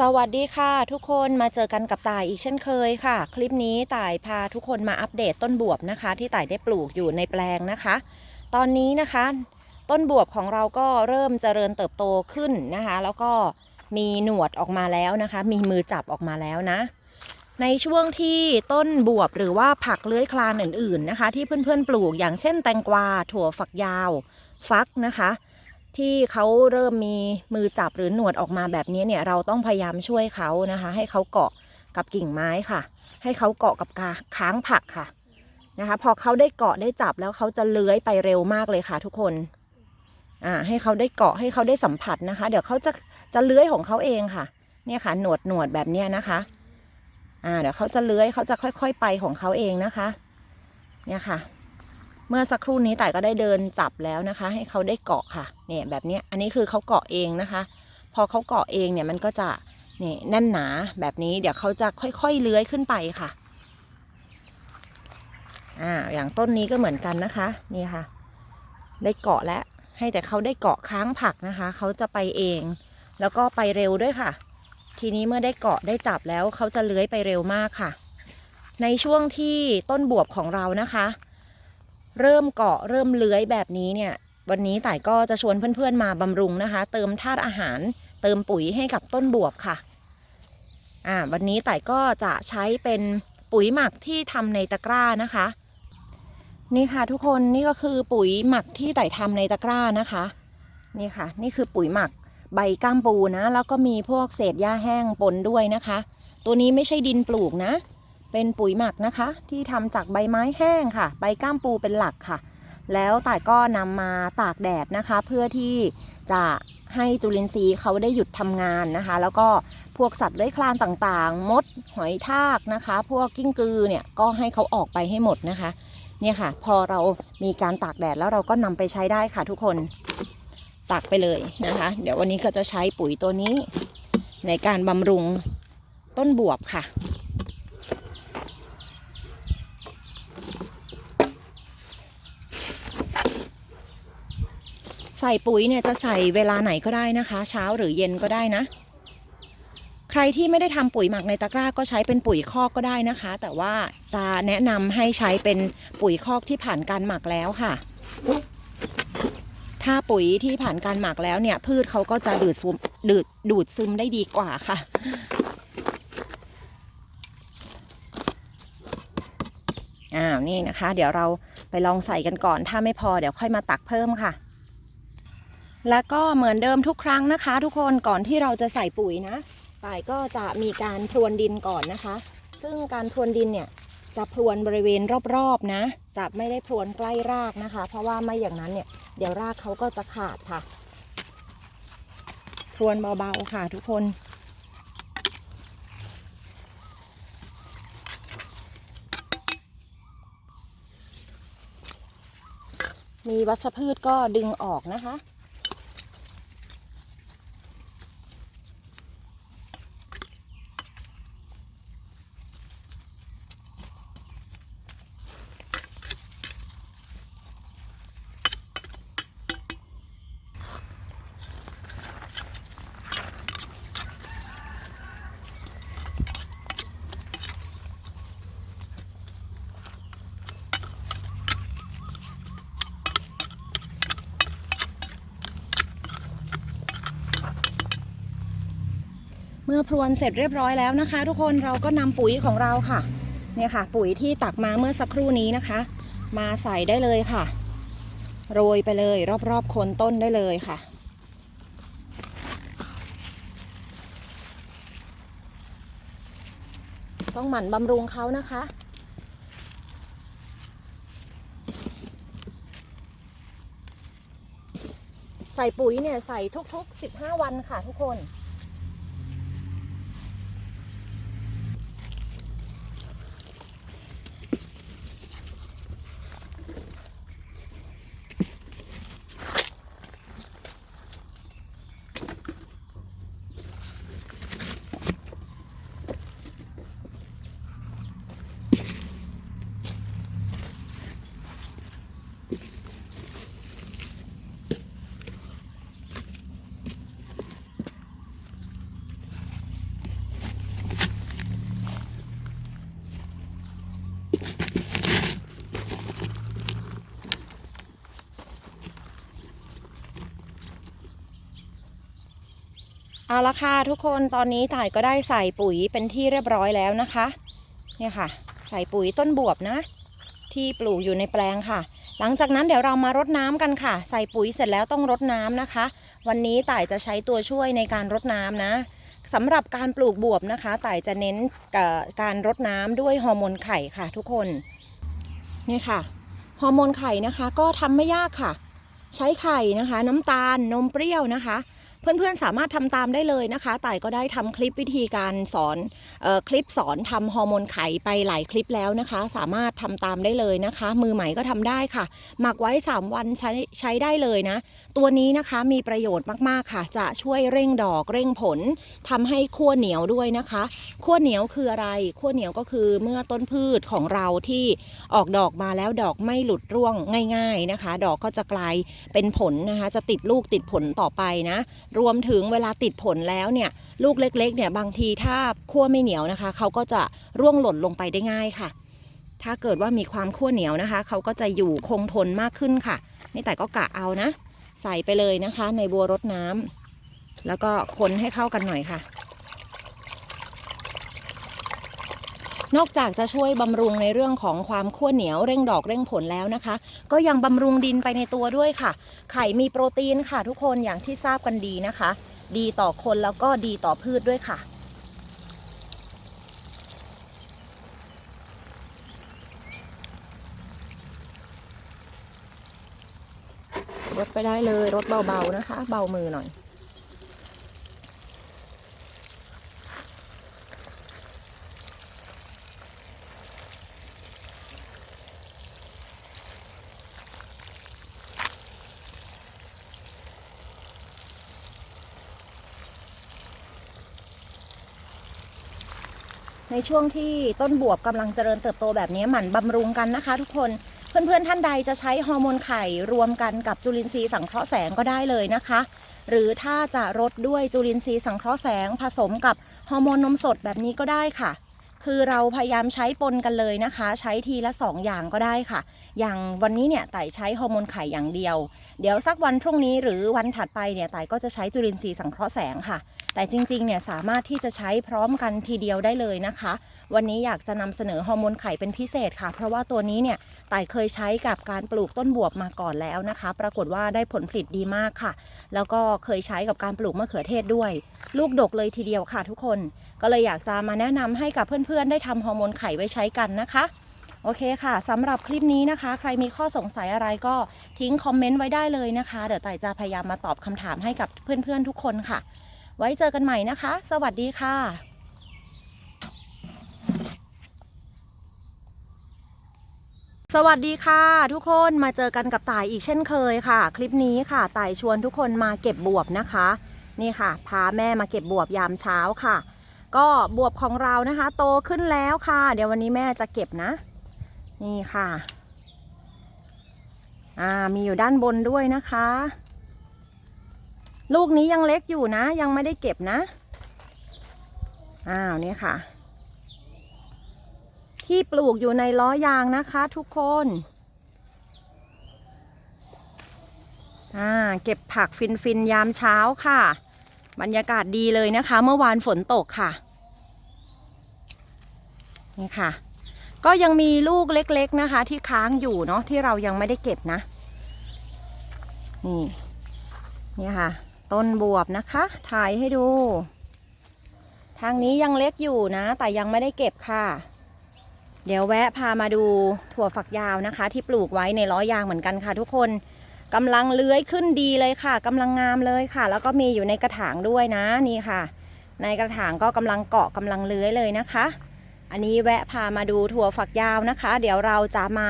สวัสดีค่ะ ทุกคนมาเจอกันกับต่ายอีกเช่นเคยค่ะ คลิปนี้ต่ายพาทุกคนมาอัปเดตต้นบวบนะคะ ที่ต่ายได้ปลูกอยู่ในแปลงนะคะ ตอนนี้นะคะ ต้นบวบของเราก็เริ่มเจริญเติบโตขึ้นนะคะ แล้วก็มีหนวดออกมาแล้วนะคะ มีมือจับออกมาแล้วนะ ในช่วงที่ต้นบวบหรือว่าผักเลื้อยคลานอื่นๆนะคะ ที่เพื่อนๆปลูกอย่างเช่นแตงกวาถั่วฝักยาว ฟักนะคะ ที่เขาเริ่มมีมือจับหรือหนวดออกมาแบบนี้เนี่ยเราต้องพยายามช่วยเขานะคะ ให้เขาเกาะกับกิ่งไม้ค่ะ ให้เขาเกาะกับกาค้างผักค่ะนะคะพอเขาได้เกาะได้จับแล้วเขาจะเลื้อยไปเร็วมากเลยค่ะ ทุกคนอ่าให้เขาได้เกาะให้เขาได้สัมผัสนะคะ เดี๋ยวเขาจะจะเลื้อยของเขาเองค่ะ เนี่ยค่ะหนวดหนวดแบบเนี้ยนะคะอ่าเดี๋ยวเขาจะเลื้อยเขาจะค่อย ๆ ไปของเขาเองนะคะ เนี่ยค่ะ เมื่อสักครู่นี้ต่ายก็ได้เดินจับแล้วนะคะ ให้เขาได้เกาะค่ะเนี่ยแบบนี้อันนี้คือเขาเกาะเองนะคะ พอเขาเกาะเองเนี่ยมันก็จะนี่แน่นหนาแบบนี้เดี๋ยวเขาจะค่อยๆเลื้อยขึ้นไปค่ะอ่าอย่างต้นนี้ก็เหมือนกันนะคะนี่ค่ะ ได้เกาะแล้วให้แต่เขาได้เกาะค้างผักนะคะ เขาจะไปเอง แล้วก็ไปเร็วด้วยค่ะ ทีนี้เมื่อได้เกาะได้จับแล้วเขาจะเลื้อยไปเร็วมากค่ะ ในช่วงที่ต้นบวบของเรานะคะ เริ่มเกาะเริ่มเลื้อยแบบนี้เนี่ย วันนี้ต่ายก็จะชวนเพื่อนๆมาบำรุงนะคะ เติมธาตุอาหาร เติมปุ๋ยให้กับต้นบวบค่ะอ่าวันนี้ต่ายก็จะใช้เป็นปุ๋ยหมักที่ทำในตะกร้านะคะ นี่ค่ะทุกคนนี่ก็คือปุ๋ยหมักที่ต่ายทำในตะกร้านะคะ นี่ค่ะ นี่คือปุ๋ยหมักใบก้ามปูนะ แล้วก็มีพวกเศษหญ้าแห้งปนด้วยนะคะ ตัวนี้ไม่ใช่ดินปลูกนะ เป็นปุ๋ยหมักนะคะ ที่ทำจากใบไม้แห้งค่ะ ใบก้ามปูเป็นหลักค่ะ แล้วต่ายก็นำมาตากแดดนะคะ เพื่อที่จะให้จุลินทรีย์เขาได้หยุดทำงานนะคะ แล้วก็พวกสัตว์เลื้อยคลานต่างๆ มดหอยทากนะคะ พวกกิ้งกือเนี่ยก็ให้เขาออกไปให้หมดนะคะ เนี่ยค่ะ พอเรามีการตากแดดแล้วเราก็นำไปใช้ได้ค่ะทุกคนตากไปเลยนะคะ เดี๋ยววันนี้ก็จะใช้ปุ๋ยตัวนี้ในการบำรุงต้นบวบค่ะ ใส่ปุ๋ยเนี่ยจะใส่เวลาไหนก็ได้นะคะ เช้าหรือเย็นก็ได้นะ ใครที่ไม่ได้ทำปุ๋ยหมักในตะกร้าก็ใช้เป็นปุ๋ยคอกก็ได้นะคะ แต่ว่าจะแนะนำให้ใช้เป็นปุ๋ยคอกที่ผ่านการหมักแล้วค่ะ ถ้าปุ๋ยที่ผ่านการหมักแล้วเนี่ย พืชเขาก็จะดูดซึมดูดดูดซึมได้ดีกว่าค่ะอ้าวนี่นะคะ เดี๋ยวเราไปลองใส่กันก่อน ถ้าไม่พอเดี๋ยวค่อยมาตักเพิ่มค่ะ แล้วก็เหมือนเดิมทุกครั้งนะคะ ทุกคนก่อนที่เราจะใส่ปุ๋ยนะต่ายก็จะมีการพรวนดินก่อนนะคะ ซึ่งการพรวนดินเนี่ยจะพรวนบริเวณรอบๆนะ จะไม่ได้พรวนใกล้รากนะคะ เพราะว่าไม่อย่างนั้นเนี่ยเดี๋ยวรากเขาก็จะขาดค่ะ พรวนเบาๆค่ะทุกคนมีวัชพืชก็ดึงออกนะคะ มื่อพรวนเสร็จเรียบร้อยแล้วนะคะ ทุกคนเราก็นำปุ๋ยของเราค่ะ เนี่ยค่ะ ปุ๋ยที่ตักมาเมื่อสักครู่นี้นะคะ มาใส่ได้เลยค่ะ โรยไปเลย รอบๆโคนต้นได้เลยค่ะต้องหมั่นบำรุงเขานะคะ ใส่ปุ๋ยเนี่ยใส่ทุกๆ 15 วันค่ะทุกคน เอาละค่ะทุกคนตอนนี้ต่ายก็ได้ใส่ปุ๋ยเป็นที่เรียบร้อยแล้วนะคะ เนี่ยค่ะ ใส่ปุ๋ยต้นบวบนะ ที่ปลูกอยู่ในแปลงค่ะ หลังจากนั้นเดี๋ยวเรามารดน้ำกันค่ะ ใส่ปุ๋ยเสร็จแล้วต้องรดน้ำนะคะ วันนี้ต่ายจะใช้ตัวช่วยในการรดน้ำนะสำหรับการปลูกบวบนะคะต่ายจะเน้นกการรดน้ำด้วยฮอร์โมนไข่ค่ะ ทุกคนนี่ค่ะฮอร์โมนไข่นะคะ ก็ทำไม่ยากค่ะ ใช้ไข่นะคะ น้ำตาลนมเปรี้ยวนะคะ เพื่อนๆสามารถทำตามได้เลยนะคะต่ายก็ได้ทำคลิปวิธีการสอนออคลิปสอนทำฮอร์โมนไข่ไปหลายคลิปแล้วนะคะ สามารถทำตามได้เลยนะคะ มือใหม่ก็ทำได้ค่ะ หมักไว้ 3 วันใช้ใช้ได้เลยนะ ตัวนี้นะคะมีประโยชน์มากๆค่ะ จะช่วยเร่งดอกเร่งผลทำให้ขั้วเหนียวด้วยนะคะขั้วเหนียวคืออะไรขั้วเหนียวก็คือเมื่อต้นพืชของเราที่ออกดอกมาแล้วดอกไม่หลุดร่วงง่าย ๆนะคะ ดอกก็จะกลายเป็นผลนะคะ จะติดลูกติดผลต่อไปนะรวมถึงเวลาติดผลแล้วเนี่ยลูกเล็กๆเนี่ยบางทีถ้าขั้วไม่เหนียวนะคะเขาก็จะร่วงหล่นลงไปได้ง่ายค่ะ ถ้าเกิดว่ามีความขั้วเหนียวนะคะเขาก็จะอยู่คงทนมากขึ้นค่ะ นี่แต่ก็กะเอานะ ใส่ไปเลยนะคะ ในบัวรดน้ำแล้วก็คนให้เข้ากันหน่อยค่ะ นอกจากจะช่วยบำรุงในเรื่องของความขั้วเหนียวเร่งดอกเร่งผลแล้วนะคะ ก็ยังบำรุงดินไปในตัวด้วยค่ะ ไข่มีโปรตีนค่ะทุกคนอย่างที่ทราบกันดีนะคะ ดีต่อคนแล้วก็ดีต่อพืชด้วยค่ะรดไปได้เลยรดเบาๆนะคะ เบามือหน่อย ในช่วงที่ต้นบวบกำลังเจริญเติบโตแบบนี้หมั่นบำรุงกันนะคะ ทุกคนเพื่อนๆท่านใดจะใช้ฮอร์โมนไข่รวมกันกับจุลินทรีย์สังเคราะห์แสงก็ได้เลยนะคะ หรือถ้าจะรดด้วยจุลินทรีย์สังเคราะห์แสง ผสมกับฮอร์โมนนมสดแบบนี้ก็ได้ค่ะ คือเราพยายามใช้ปนกันเลยนะคะ ใช้ทีละ 2 อย่างก็ได้ค่ะ อย่างวันนี้เนี่ยไต่ใช้ฮอร์โมนไข่อย่างเดียว เดี๋ยวสักวันพรุ่งนี้หรือวันถัดไปเนี่ยไต่ก็จะใช้จุลินทรีย์สังเคราะห์แสงค่ะ แต่จริงๆเนี่ยสามารถที่จะใช้พร้อมกันทีเดียวได้เลยนะคะ วันนี้อยากจะนำเสนอฮอร์โมนไข่เป็นพิเศษค่ะ เพราะว่าตัวนี้เนี่ยไต่เคยใช้กับการปลูกต้นบวบมาก่อนแล้วนะคะ ปรากฏว่าได้ผลผลิตดีมากค่ะ แล้วก็เคยใช้กับการปลูกมะเขือเทศด้วย ลูกดกเลยทีเดียวค่ะทุกคน ก็เลยอยากจะมาแนะนำให้กับเพื่อนๆ ได้ทำฮอร์โมนไข่ไว้ใช้กันนะคะโอเคค่ะสำหรับคลิปนี้นะคะ ใครมีข้อสงสัยอะไรก็ทิ้งคอมเมนต์ไว้ได้เลยนะคะ เดี๋ยวไต่จะพยายามมาตอบคำถามให้กับเพื่อนๆทุกคนค่ะ ไว้เจอกันใหม่นะคะ สวัสดีค่ะสวัสดีค่ะ ทุกคนมาเจอกันกับต่ายอีกเช่นเคยค่ะ คลิปนี้ค่ะต่ายชวนทุกคนมาเก็บบวบนะคะ นี่ค่ะ พาแม่มาเก็บบวบยามเช้าค่ะ ก็บวบของเรานะคะ โตขึ้นแล้วค่ะ เดี๋ยววันนี้แม่จะเก็บนะ นี่ค่ะ อ่ามีอยู่ด้านบนด้วยนะคะ ลูกนี้ยังเล็กอยู่นะ ยังไม่ได้เก็บนะ อ้าวนี่ค่ะ ที่ปลูกอยู่ในล้อยางนะคะทุกคน อ่า เก็บผักฟินฟินยามเช้าค่ะ บรรยากาศดีเลยนะคะ เมื่อวานฝนตกค่ะ นี่ค่ะ ก็ยังมีลูกเล็กๆนะคะ ที่ค้างอยู่เนาะที่เรายังไม่ได้เก็บนะ นี่นี่ค่ะ ต้นบวบนะคะ ถ่ายให้ดู ทางนี้ยังเล็กอยู่นะ แต่ยังไม่ได้เก็บค่ะ เดี๋ยวแวะพามาดูถั่วฝักยาวนะคะ ที่ปลูกไว้ในล้อยางเหมือนกันค่ะ ทุกคนกำลังเลื้อยขึ้นดีเลยค่ะกำลังงามเลยค่ะ แล้วก็มีอยู่ในกระถางด้วยนะนี่ค่ะ ในกระถางก็กำลังเกาะกำลังเลื้อยเลยนะคะ อันนี้แวะพามาดูถั่วฝักยาวนะคะ เดี๋ยวเราจะมา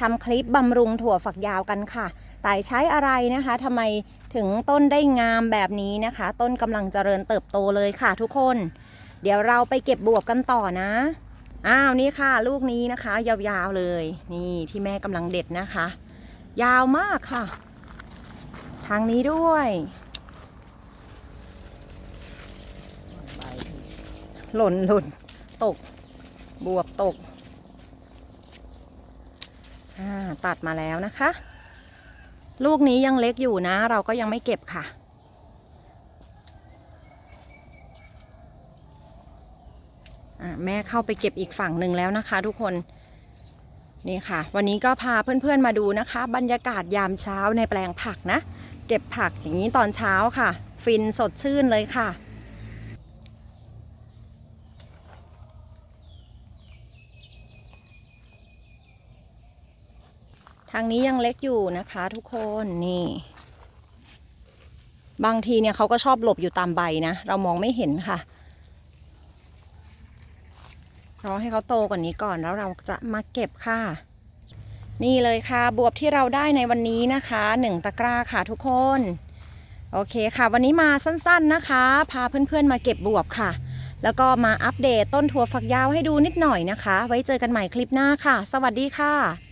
ทำคลิปบำรุงถั่วฝักยาวกันค่ะแต่ใช้อะไรนะคะทำไม ถึงต้นได้งามแบบนี้นะคะ ต้นกำลังเจริญเติบโตเลยค่ะทุกคน เดี๋ยวเราไปเก็บบวบกันต่อนะอ้าวนี่ค่ะ ลูกนี้นะคะ ยาวๆเลย นี่ที่แม่กำลังเด็ดนะคะ ยาวมากค่ะ ทางนี้ด้วย หล่นหล่นตก บวบตกอ่าตัดมาแล้วนะคะ ลูกนี้ยังเล็กอยู่นะ เราก็ยังไม่เก็บค่ะ แม่เข้าไปเก็บอีกฝั่งหนึ่งแล้วนะคะทุกคนนี่ค่ะ วันนี้ก็พาเพื่อนๆมาดูนะคะ บรรยากาศยามเช้าในแปลงผักนะ เก็บผักอย่างนี้ตอนเช้าค่ะ ฟินสดชื่นเลยค่ะางนี้ยังเล็กอยู่นะคะทุกคนนี่ บางทีเนี่ยเขาก็ชอบหลบอยู่ตามใบนะ เรามองไม่เห็นค่ะรอให้เขาโตกว่านี้ก่อนแล้วเราจะมาเก็บค่ะ นี่เลยค่ะบวบที่เราได้ในวันนี้นะคะหนึ่งตะกร้าค่ะทุกคน โอเคค่ะ วันนี้มาสั้นๆนะคะ พาเพื่อนๆมาเก็บบวบค่ะ แล้วก็มาอัปเดตต้นถั่วฝักยาวให้ดูนิดหน่อยนะคะ ไว้เจอกันใหม่คลิปหน้าค่ะ สวัสดีค่ะ